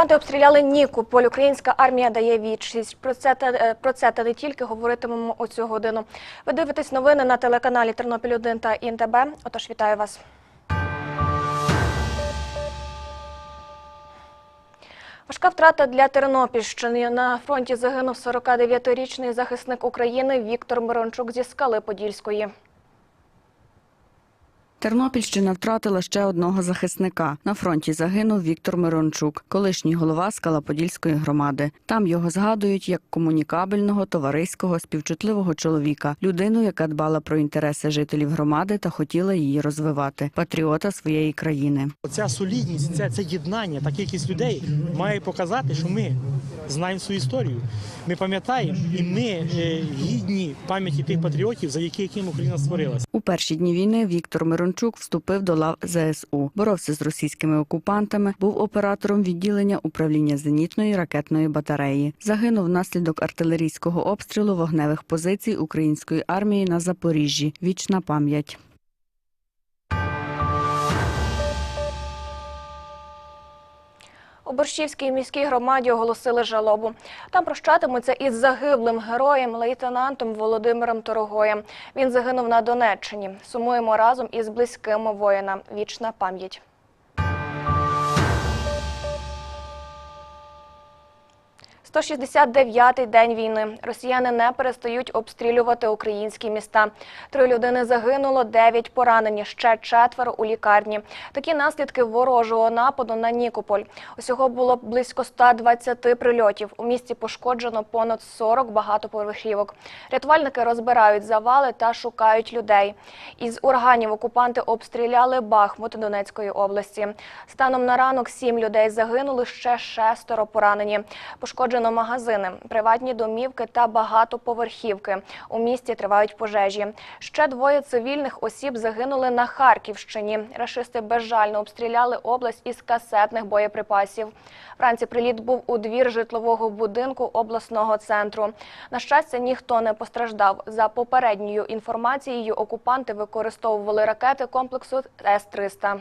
Окупанти обстріляли Нікополь. Українська армія дає відчість. Про це та е, про це та не тільки говоритимемо у цю годину. Ви дивитесь новини на телеканалі Тернопіль 1 та ІНТБ. Отож, вітаю вас. Важка втрата для Тернопільщини. На фронті загинув 49-річний захисник України Віктор Мирончук зі скали Подільської. Тернопільщина втратила ще одного захисника. На фронті загинув Віктор Мирончук, колишній голова Скалаподільської громади. Там його згадують як комунікабельного, товариського, співчутливого чоловіка, людину, яка дбала про інтереси жителів громади та хотіла її розвивати, патріота своєї країни. Оця солідність, це, це єднання, та кількість людей має показати, що ми знаємо свою історію. Ми пам'ятаємо і ми е, гідні пам'яті тих патріотів, за які яким Україна створилася. У перші дні війни Віктор Мирончук вступив до лав ЗСУ, боровся з російськими окупантами, був оператором відділення управління зенітної ракетної батареї. Загинув внаслідок артилерійського обстрілу вогневих позицій української армії на Запоріжжі. Вічна пам'ять. У Борщівській міській громаді оголосили жалобу. Там прощатимуться із загиблим героєм лейтенантом Володимиром Торогоєм. Він загинув на Донеччині. Сумуємо разом із близькими воїна. Вічна пам'ять. «169-й день війни. Росіяни не перестають обстрілювати українські міста. Три людини загинуло, дев'ять поранені, ще четверо у лікарні. Такі наслідки ворожого нападу на Нікополь. Усього було близько 120 прильотів. У місті пошкоджено понад 40 багатоповерхівок. Рятувальники розбирають завали та шукають людей. Із урганів окупанти обстріляли Бахмут Донецької області. Станом на ранок сім людей загинули, ще шестеро поранені. Пошкоджено магазини, приватні домівки та багатоповерхівки. У місті тривають пожежі. Ще двоє цивільних осіб загинули на Харківщині. Рашисти безжально обстріляли область із касетних боєприпасів. Вранці приліт був у двір житлового будинку обласного центру. На щастя, ніхто не постраждав. За попередньою інформацією, окупанти використовували ракети комплексу С-300.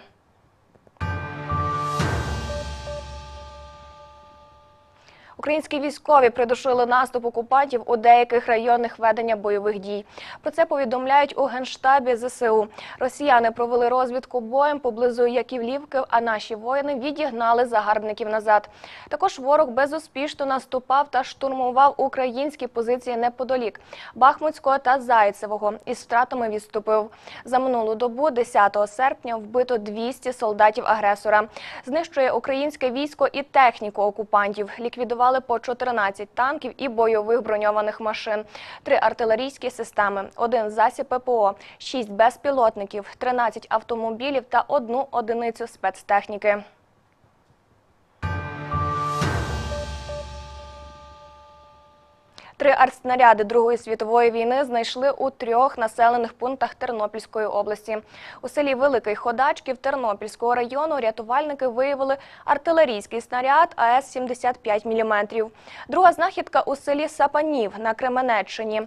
Українські військові придушили наступ окупантів у деяких районах ведення бойових дій. Про це повідомляють у генштабі ЗСУ. Росіяни провели розвідку боєм поблизу Яківлівки, а наші воїни відігнали загарбників назад. Також ворог безуспішно наступав та штурмував українські позиції неподалік Бахмутського та Зайцевого. Із втратами відступив. За минулу добу, 10 серпня, вбито 200 солдатів агресора. Знищує українське військо і техніку окупантів. Ліквідували по 14 танків і бойових броньованих машин, три артилерійські системи, один засіб ППО, 6 безпілотників, 13 автомобілів та одну одиницю спецтехніки. Три артснаряди Другої світової війни знайшли у трьох населених пунктах Тернопільської області. У селі Великий Ходачків Тернопільського району рятувальники виявили артилерійський снаряд АС-75 мм. Друга знахідка у селі Сапанів на Кременеччині.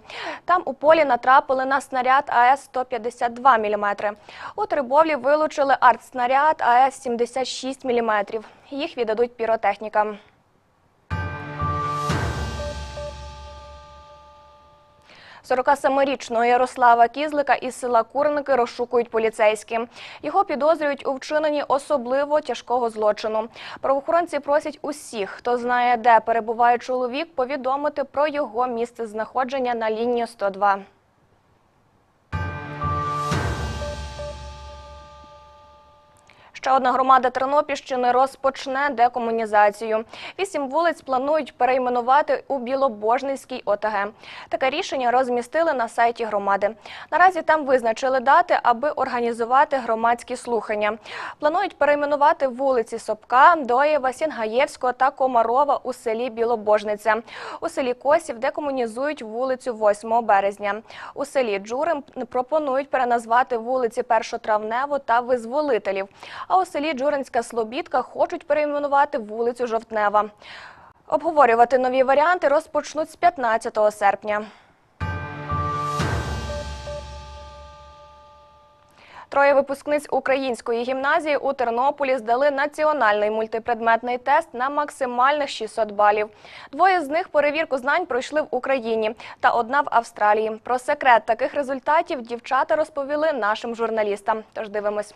Там у полі натрапили на снаряд АС-152 мм. У Трибовлі вилучили артснаряд АС-76 мм. Їх віддадуть піротехнікам. – 47-річного Ярослава Кізлика із села Курники розшукують поліцейські. Його підозрюють у вчиненні особливо тяжкого злочину. Правоохоронці просять усіх, хто знає, де перебуває чоловік, повідомити про його місце знаходження на лінію 102. Ще одна громада Тернопільщини розпочне декомунізацію. Вісім вулиць планують перейменувати у Білобожницькій ОТГ. Таке рішення розмістили на сайті громади. Наразі там визначили дати, аби організувати громадські слухання. Планують перейменувати вулиці Сопка, Доєва, Сінгаєвського та Комарова у селі Білобожниця. У селі Косів декомунізують вулицю 8 березня. У селі Джурим пропонують переназвати вулиці Першотравневу та Визволителів. А у селі Джуринська Слобідка хочуть перейменувати вулицю Жовтнева. Обговорювати нові варіанти розпочнуть з 15 серпня. Троє випускниць української гімназії у Тернополі здали національний мультипредметний тест на максимальних 600 балів. Двоє з них перевірку знань пройшли в Україні та одна в Австралії. Про секрет таких результатів дівчата розповіли нашим журналістам. Тож дивимось.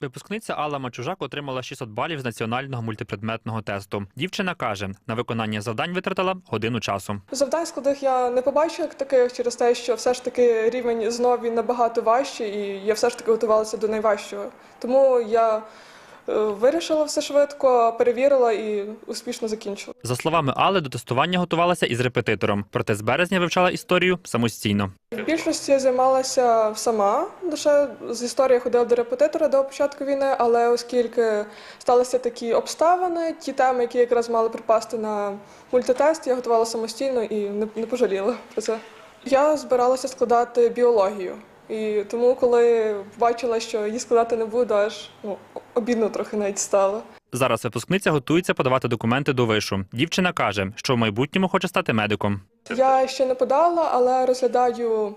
Випускниця Алла Мачужак отримала 600 балів з національного мультипредметного тесту. Дівчина каже, на виконання завдань витратила годину часу. Завдань складних я не побачила таких через те, що все ж таки рівень знов він набагато важчий, і я все ж таки готувалася до найважчого. Тому я вирішила все швидко, перевірила і успішно закінчила. За словами Алли, до тестування готувалася із репетитором, проте з березня вивчала історію самостійно. В більшості я займалася сама. Лише з історії ходила до репетитора до початку війни, але оскільки сталися такі обставини, ті теми, які якраз мали припасти на мультитест, я готувала самостійно і не пожаліла про це. Я збиралася складати біологію. І тому, коли бачила, що її складати не буду, аж ну, обідно трохи навіть стало. Зараз випускниця готується подавати документи до вишу. Дівчина каже, що в майбутньому хоче стати медиком. Я ще не подала, але розглядаю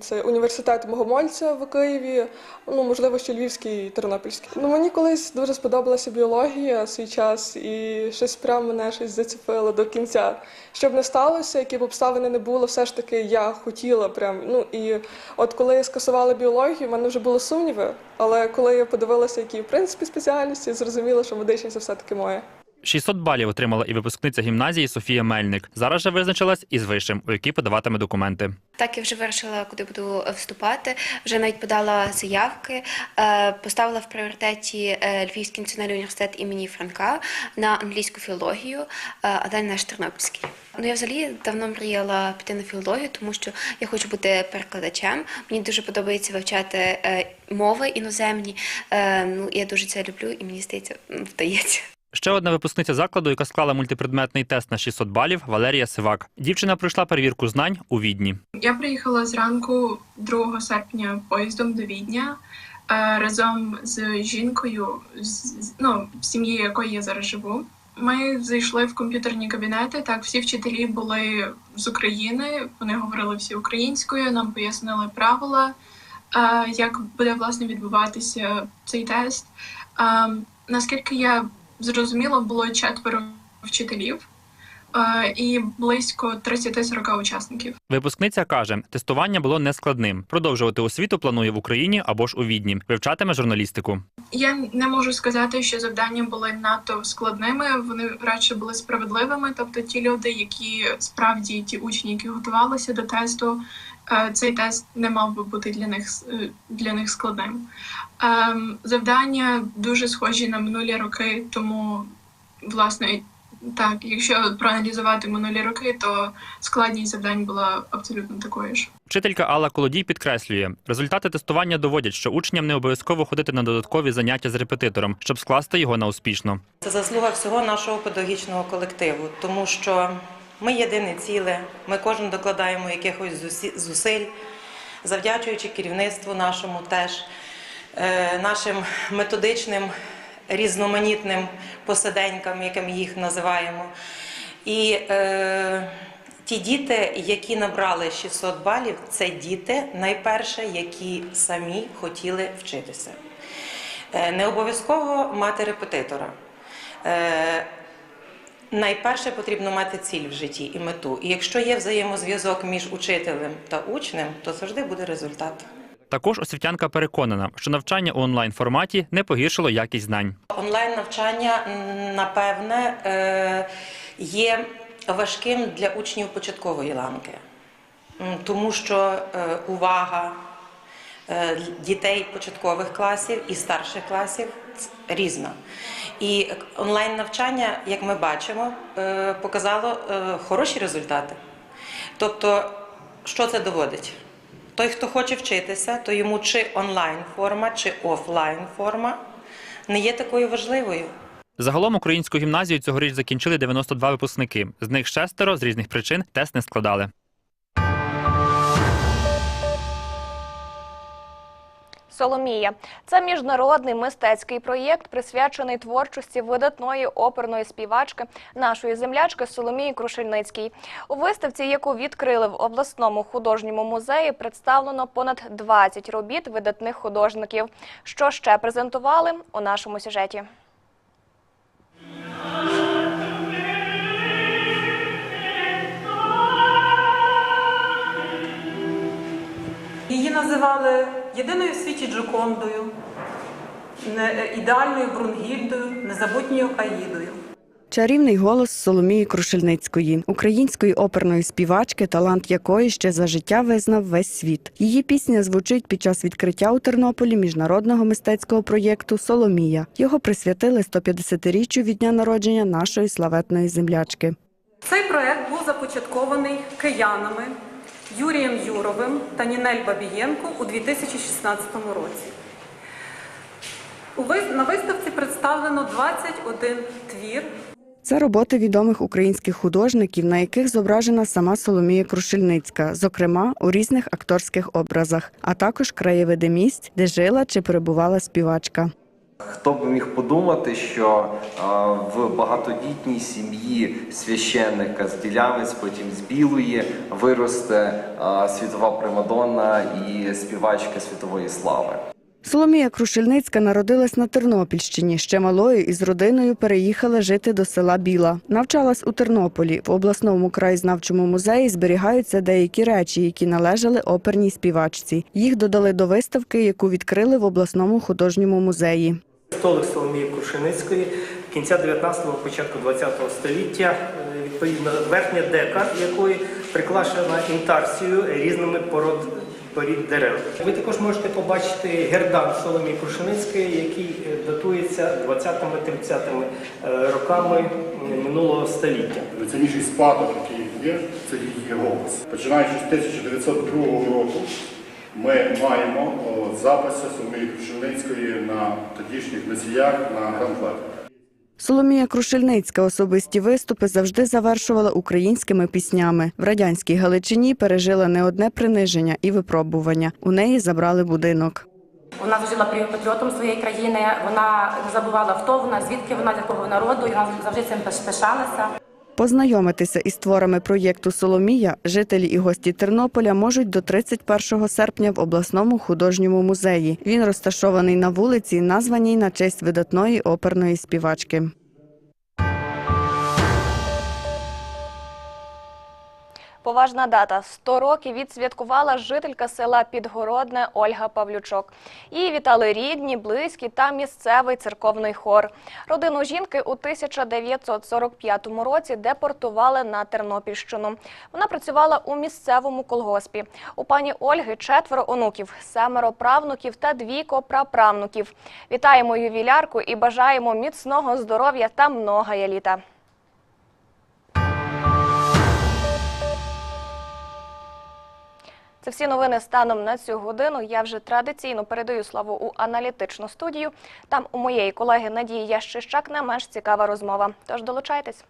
це університет Богомольця в Києві, ну можливо, ще Львівський і Тернопільський. Ну мені колись дуже сподобалася біологія свій час, і щось прямо мене щось зацепило до кінця. Щоб не сталося, які б обставини не було, все ж таки я хотіла прям. Ну і от коли я скасувала біологію, в мене вже були сумніви. Але коли я подивилася, які в принципі спеціальності, зрозуміла, що медичність це все таки моє. 600 балів отримала і випускниця гімназії Софія Мельник. Зараз же визначилась із вишем, у який подаватиме документи. Так я вже вирішила, куди буду вступати. Вже навіть подала заявки, е, поставила в пріоритеті е, Львівський національний університет імені Франка на англійську філологію, е, а далі наш Тернопільський. Ну я взагалі давно мріяла піти на філологію, тому що я хочу бути перекладачем. Мені дуже подобається вивчати е, мови іноземні. Е, Ну я дуже це люблю, і мені здається, вдається. Ще одна випускниця закладу, яка склала мультипредметний тест на 600 балів, Валерія Сивак. Дівчина пройшла перевірку знань у Відні. Я приїхала зранку 2 серпня поїздом до Відня е, разом з жінкою, з, ну, сім'ї якої я зараз живу. Ми зайшли в комп'ютерні кабінети. Так, всі вчителі були з України. Вони говорили всі українською. Нам пояснили правила, е, як буде власне відбуватися цей тест. Е, наскільки я зрозуміла, було четверо вчителів е, і близько 30-40 учасників. Випускниця каже, тестування було нескладним. Продовжувати освіту планує в Україні або ж у Відні. Вивчатиме журналістику. Я не можу сказати, що завдання були надто складними. Вони радше були справедливими. Тобто, ті люди, які справді ті учні, які готувалися до тесту, е, цей тест не мав би бути для них е, для них складним. Ем, Завдання дуже схожі на минулі роки, тому власне. Так, якщо проаналізувати минулі роки, то складність завдань була абсолютно такою ж. Вчителька Алла Колодій підкреслює, результати тестування доводять, що учням не обов'язково ходити на додаткові заняття з репетитором, щоб скласти його на успішно. Це заслуга всього нашого педагогічного колективу, тому що ми єдине ціле, ми кожен докладаємо якихось зусі- зусиль, завдячуючи керівництву нашому теж, нашим методичним різноманітним посиденькам, як ми їх називаємо. І е, ті діти, які набрали 600 балів, це діти, найперше, які самі хотіли вчитися. Е, Не обов'язково мати репетитора. Е, Найперше потрібно мати ціль в житті і мету. І якщо є взаємозв'язок між учителем та учнем, то завжди буде результат. Також освітянка переконана, що навчання у онлайн форматі не погіршило якість знань. Онлайн навчання, напевне, е, є важким для учнів початкової ланки, тому що е, увага е, дітей початкових класів і старших класів різна. І онлайн навчання, як ми бачимо, показало хороші результати. Тобто, що це доводить? Той, хто хоче вчитися, то йому чи онлайн форма, чи офлайн форма не є такою важливою. Загалом українську гімназію цьогоріч закінчили 92 випускники. З них шестеро з різних причин тест не складали. Соломія це міжнародний мистецький проєкт, присвячений творчості видатної оперної співачки нашої землячки Соломії Крушельницькій. У виставці, яку відкрили в обласному художньому музеї, представлено понад 20 робіт видатних художників. Що ще презентували у нашому сюжеті? Її називали єдиною в світі Джокондою, ідеальною Брунгільдою, незабутньою Аїдою. Чарівний голос Соломії Крушельницької, української оперної співачки, талант якої ще за життя визнав весь світ. Її пісня звучить під час відкриття у Тернополі міжнародного мистецького проєкту Соломія. Його присвятили 150-річчю від дня народження нашої славетної землячки. Цей проект був започаткований киянами Юрієм Юровим та Нінель Бабієнко у 2016 році. На виставці представлено 21 твір Це роботи відомих українських художників, на яких зображена сама Соломія Крушельницька, зокрема у різних акторських образах, а також краєвиди місць, де жила чи перебувала співачка. Хто б міг подумати, що в багатодітній сім'ї священника з Білявець, потім з Білої, виросте світова примадонна і співачка світової слави. Соломія Крушельницька народилась на Тернопільщині. Ще малою із родиною переїхала жити до села Біла. Навчалась у Тернополі. В обласному краєзнавчому музеї зберігаються деякі речі, які належали оперній співачці. Їх додали до виставки, яку відкрили в обласному художньому музеї. Столик Соломії Крушеницької кінця 19-го, початку 20-го століття, е, відповідно, верхня дека якої приклашена інтарсією різними пород, порід дерев. Ви також можете побачити гердан Соломії Крушеницької, який е, датується 20-30 роками минулого століття. Найцінніший спадок, який є, це її голос. Починаючи з 1902 року, ми маємо записи Соломії Крушельницької на тодішніх носіях на памфлетах. Соломія Крушельницька особисті виступи завжди завершувала українськими піснями. В радянській Галичині пережила не одне приниження і випробування. У неї забрали будинок. Вона жила патріотом своєї країни. Вона не забувала хто вона, звідки вона, з якого народу, і вона завжди цим пишалася. Познайомитися із творами проєкту Соломія жителі і гості Тернополя можуть до 31 серпня в обласному художньому музеї. Він розташований на вулиці, названій на честь видатної оперної співачки. Поважна дата 100 років відсвяткувала жителька села Підгородне Ольга Павлючок. Її вітали рідні, близькі та місцевий церковний хор. Родину жінки у 1945 році депортували на Тернопільщину. Вона працювала у місцевому колгоспі. У пані Ольги четверо онуків, семеро правнуків та двійко праправнуків. Вітаємо ювілярку і бажаємо міцного здоров'я та многая літа. Це всі новини станом на цю годину. Я вже традиційно передаю слово у аналітичну студію. Там у моєї колеги Надії Ящищак не менш цікава розмова. Тож долучайтесь.